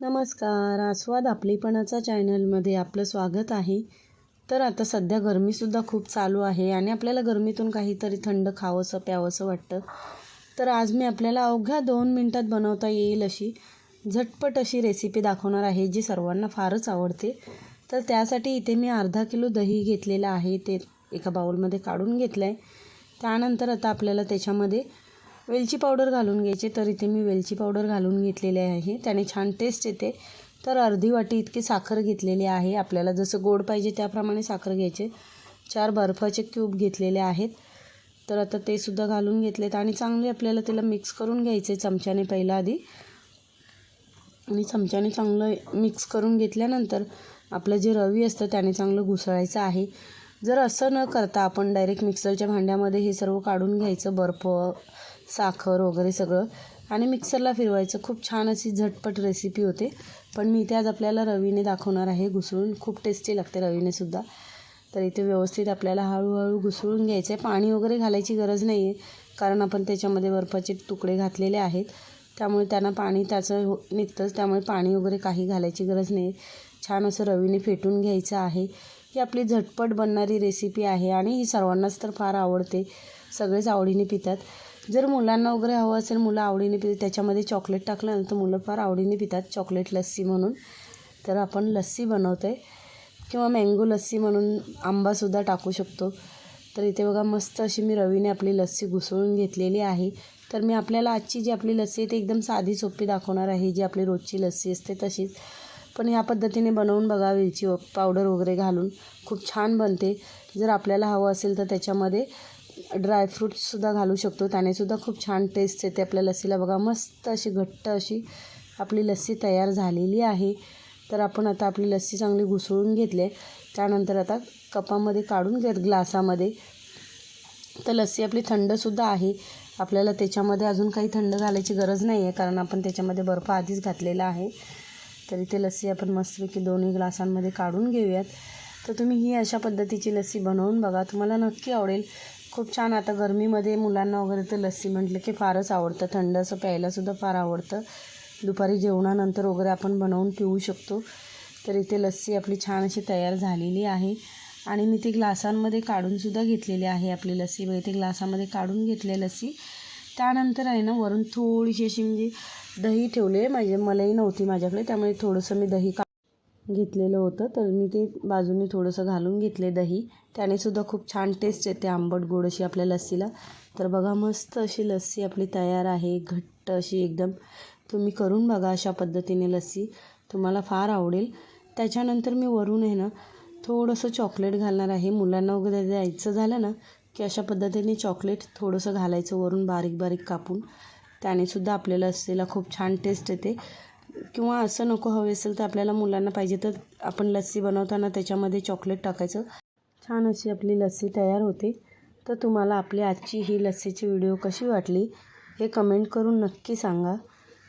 नमस्कार. आस्वाद आपलीपणाचा चॅनलमध्ये आपलं स्वागत आहे. तर आता सध्या गरमीसुद्धा खूप चालू आहे आणि आपल्याला गरमीतून काहीतरी थंड खावंसं प्यावंसं वाटतं. तर आज मी आपल्याला अवघ्या दोन मिनटात बनवता येईल अशी झटपट अशी रेसिपी दाखवणार आहे जी सर्वांना फारच आवडते. तर त्यासाठी इथे मी अर्धा किलो दही घेतलेलं आहे ते एका बाउलमध्ये काढून घेतलं आहे त्यानंतर आता आपल्याला त्याच्यामध्ये वेलची पावडर घालून घ्यायची. तर इथे मी वेलची पावडर घालून घेतलेली आहे. त्याने छान टेस्ट येते. तर अर्धी वाटी इतकी साखर घेतलेली आहे आपल्याला. जसं गोड पाहिजे त्याप्रमाणे साखर घ्यायचे. चार बर्फाचे क्यूब घेतलेले आहेत. तर आता ते सुद्धा घालून घेतलेत. आणि चांगले आपल्याला त्याला मिक्स करून घ्यायचे चमच्याने पहिला आधी. आणि चमच्याने चांगलं मिक्स करून घेतल्यानंतर आपलं जे रवी असतं त्याने चांगलं घुसळायचं आहे. जर असं न करता आपण डायरेक्ट मिक्सरच्या भांड्यामध्ये हे सर्व काढून घ्यायचं. बर्फ साखर वगैरे सगळं. आणि मिक्सरला फिरवायचं. खूप छान अशी झटपट रेसिपी होते. पण मी इथे आज आपल्याला रवीने दाखवणार आहे घुसळून. खूप टेस्टी लागते रवीने सुद्धा. तर इथे व्यवस्थित आपल्याला हळूहळू घुसळून घ्यायचं आहे पाणी वगैरे घालायची गरज नाही आहे कारण आपण त्याच्यामध्ये बर्फाचे तुकडे घातलेले आहेत. त्यामुळे त्यांना पाणी त्याचं हो निघतंच. त्यामुळे पाणी वगैरे काही घालायची गरज नाही छान असं रवीने फेटून घ्यायचं आहे. ही आपली झटपट बनणारी रेसिपी आहे. आणि ही सर्वांनाच तर फार आवडते. सगळेच आवडीने पितात. जर मुलांना वगैरे हवं असेल मुलं आवडीने पितात त्याच्यामध्ये चॉकलेट टाकलं तर मुलं फार आवडीने पितात चॉकलेट लस्सी म्हणून. तर आपण लस्सी बनवतो आहे किंवा मँगो लस्सी म्हणून आंबासुद्धा टाकू शकतो. तर इथे बघा मस्त अशी मी रवीने आपली लस्सी घुसळून घेतलेली आहे. तर मी आपल्याला आजची जी आपली लस्सी आहे ती एकदम साधी सोपी दाखवणार आहे. जी आपली रोजची लस्सी असते तशीच. पण ह्या पद्धतीने बनवून बघा वेलची पावडर वगैरे घालून. खूप छान बनते. जर आपल्याला हवं असेल तर त्याच्यामध्ये ड्रायफ्रूट्ससुद्धा घालू शकतो. त्यानेसुद्धा खूप छान टेस्ट येते. आपल्या लस्सीला बघा मस्त अशी घट्ट अशी आपली लस्सी तयार झालेली आहे. तर आपण आता आपली लस्सी चांगली घुसळून घेतली आहे. त्यानंतर आता कपामध्ये काढून घेत ग्लासामध्ये. तर लस्सी आपली थंडसुद्धा आहे. आपल्याला त्याच्यामध्ये अजून काही थंड घालायची गरज नाही आहे कारण आपण त्याच्यामध्ये बर्फ आधीच घातलेला आहे. तर इथे लस्सी आपण मस्तपैकी दोन्ही ग्लासांमध्ये काढून घेऊयात. तर तुम्ही ही अशा पद्धतीची लस्सी बनवून बघा. तुम्हाला नक्की आवडेल. खूप छान. आता गरमीमध्ये मुलांना वगैरे तर लस्सी म्हटलं की फारच आवडतं. थंड असं प्यायलासुद्धा फार आवडतं. दुपारी जेवणानंतर वगैरे आपण बनवून पिऊ शकतो. तर इथे लस्सी आपली छान अशी तयार झालेली आहे. आणि मी ती ग्लासांमध्ये काढूनसुद्धा घेतलेली आहे आपली लस्सी. वगैरे इथे ग्लासामध्ये काढून घेतली लस्सी. त्यानंतर आहे ना वरून थोडीशी अशी म्हणजे दही ठेवले. म्हणजे मलाई नव्हती माझ्याकडे त्यामुळे थोडंसं मी दही का घेतलेलं होतं. तर मी ते बाजूने थोडंसं घालून घेतले दही. त्यानेसुद्धा खूप छान टेस्ट येते आंबट गोड अशी आपल्या लस्सीला. तर बघा मस्त अशी लस्सी आपली तयार आहे. घट्ट अशी एकदम. तुम्ही करून बघा अशा पद्धतीने लस्सी. तुम्हाला फार आवडेल. त्याच्यानंतर मी वरून आहे ना थोडंसं चॉकलेट घालणार आहे. मुलांना वगैरे द्यायचं झालं ना की अशा पद्धतीने चॉकलेट थोडंसं घालायचं वरून बारीक बारीक कापून त्यानेसुद्धा आपल्या लस्सीला खूप छान टेस्ट येते. किंवा असं नको हवे असेल तर आपल्याला मुलांना पाहिजे तर आपण लस्सी बनवताना त्याच्यामध्ये चॉकलेट टाकायचं. छान अशी आपली लस्सी तयार होते. तर तुम्हाला आपली आजची ही लस्सीची व्हिडिओ कशी वाटली हे कमेंट करून नक्की सांगा.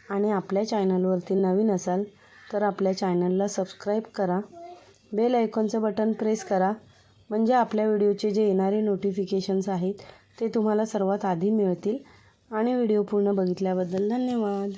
आणि आपल्या चॅनलवरती नवीन असाल तर आपल्या चॅनलला सबस्क्राईब करा. बेल आयकॉनचं बटन प्रेस करा. म्हणजे आपल्या व्हिडिओचे जे येणारे नोटिफिकेशन्स आहेत ते तुम्हाला सर्वात आधी मिळतील. आणि व्हिडिओ पूर्ण बघितल्याबद्दल धन्यवाद.